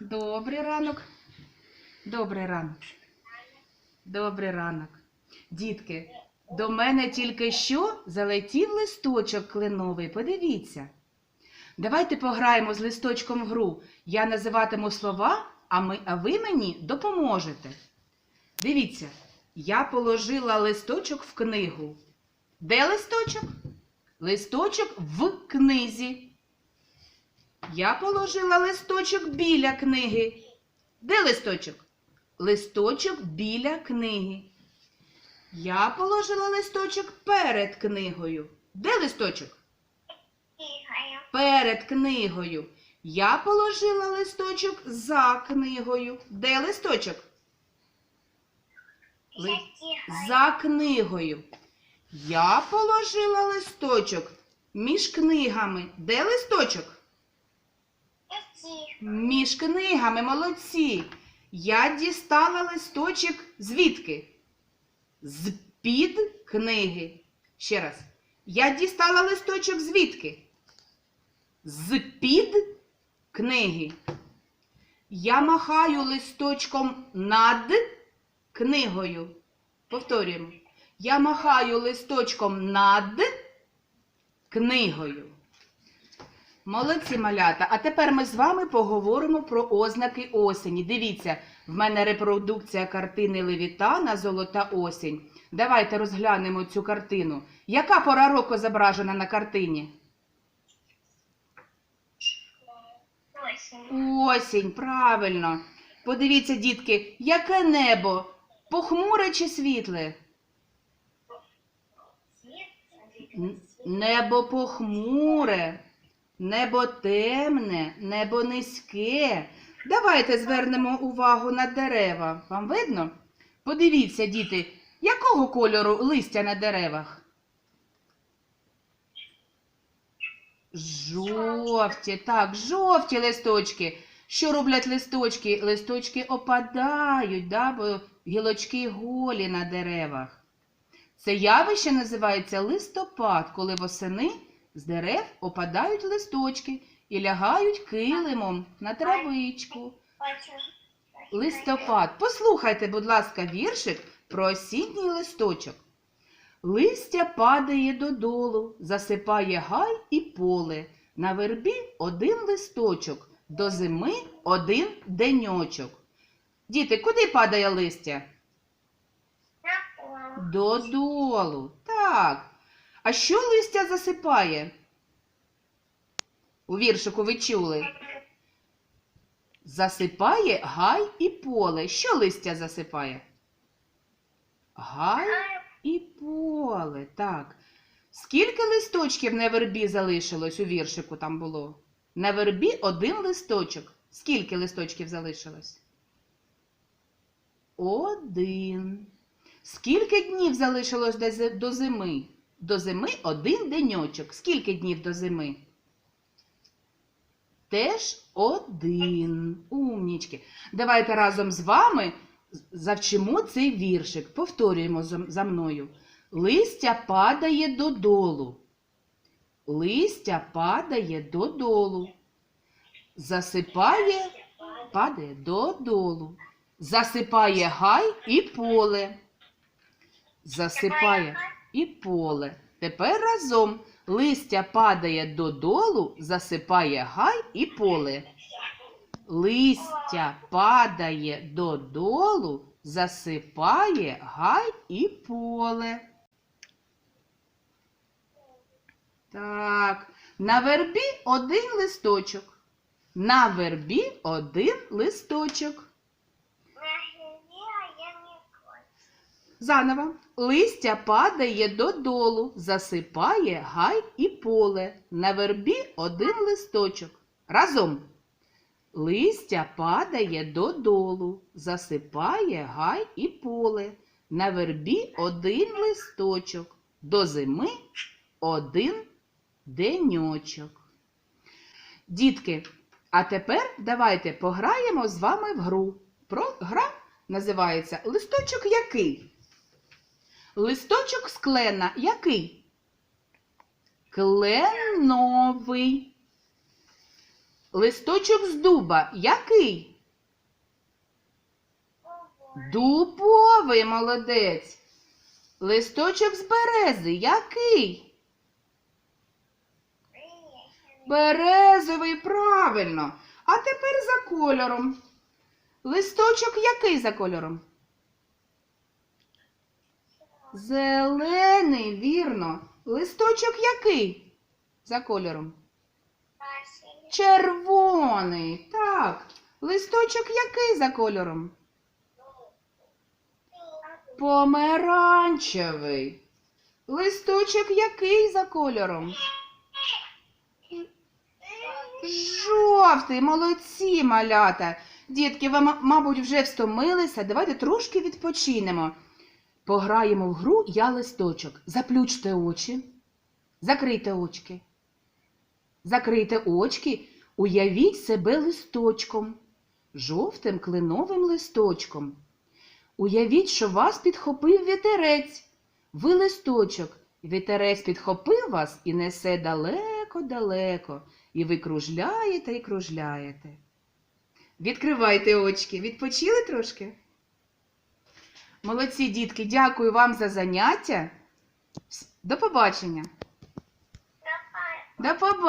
Добрий ранок. Добрий ранок. Добрий ранок. Дітки, до мене тільки що залетів листочок кленовий. Подивіться. Давайте пограємо з листочком в гру. Я називатиму слова, а, ми, а ви мені допоможете. Дивіться, я положила листочок в книгу. Де листочок? Листочок в книзі. Я положила листочок біля книги. Де листочок? Листочок біля книги. Я положила листочок перед книгою. Де листочок? Перед книгою. Я положила листочок за книгою. Де листочок? Ли- За книгою. Я положила листочок між книгами. Де листочок? Між книгами, молодці. Я дістала листочок звідки? З-під книги. Ще раз. Я дістала листочок звідки? З-під книги. Я махаю листочком над книгою. Повторюємо. Я махаю листочком над книгою. Молодці малята. А тепер ми з вами поговоримо про ознаки осені. Дивіться, в мене репродукція картини Левітана Золота осінь. Давайте розглянемо цю картину. Яка пора року зображена на картині? Осень. Осінь, правильно. Подивіться, дітки, яке небо? Похмуре чи світле? Небо похмуре, небо темне, небо низьке. Давайте звернемо увагу на дерева. Вам видно? Подивіться, діти, якого кольору листя на деревах? Жовті, так, жовті листочки. Що роблять листочки? Листочки опадають, да, бо гілочки голі на деревах. Це явище називається листопад, коли восени з дерев опадають листочки і лягають килимом на травичку. Листопад. Послухайте, будь ласка, віршик про осінній листочок. Листя падає додолу, засипає гай і поле. На вербі один листочок, до зими один деньочок. Діти, куди падає листя? Додолу. Так. А що листя засипає? У віршику ви чули. Засипає гай і поле. Що листя засипає? Гай і поле. Так. Скільки листочків на вербі залишилось у віршику там було? На вербі один листочок. Скільки листочків залишилось? Один. Скільки днів залишилось до зими? До зими один деньочок. Скільки днів до зими? Теж один. Умнічки. Давайте разом з вами завчимо цей віршик. Повторюємо за мною. Листя падає додолу. Листя падає додолу. Засипає, падає додолу. Засипає гай і поле. Засипає і поле. Тепер разом листя падає додолу, засипає гай і поле. Листя падає додолу, засипає гай і поле. Так, на вербі один листочок. На вербі один листочок. На гриві, а я не хочу. Заново. Листя падає додолу, засипає гай і поле. На вербі один листочок. Разом. Листя падає додолу, засипає гай і поле. На вербі один листочок. До зими один деньочок. Дітки, а тепер давайте пограємо з вами в гру. Про гра називається Листочок який? Листочок з клена який? Кленовий. Листочок з дуба який? Дубовий молодець. Листочок з берези який? Березовий, правильно. А тепер за кольором. Листочок який за кольором? Зелений, вірно. Листочок який за кольором? Червоний. Так. Листочок який за кольором? Помаранчевий. Листочок який за кольором? Жовтий, молодці, малята. Дітки, ви, мабуть, вже встомилися. Давайте трошки відпочинемо. Пограємо в гру Я листочок. Заплющте очі. Закрийте очки. Закрийте очки, уявіть себе листочком, жовтим кленовим листочком. Уявіть, що вас підхопив вітерець. Ви листочок. Вітерець підхопив вас і несе далеко-далеко. І ви кружляєте і кружляєте. Відкривайте очки. Відпочили трошки? Молодці, дітки, дякую вам за заняття. До побачення. До побачення.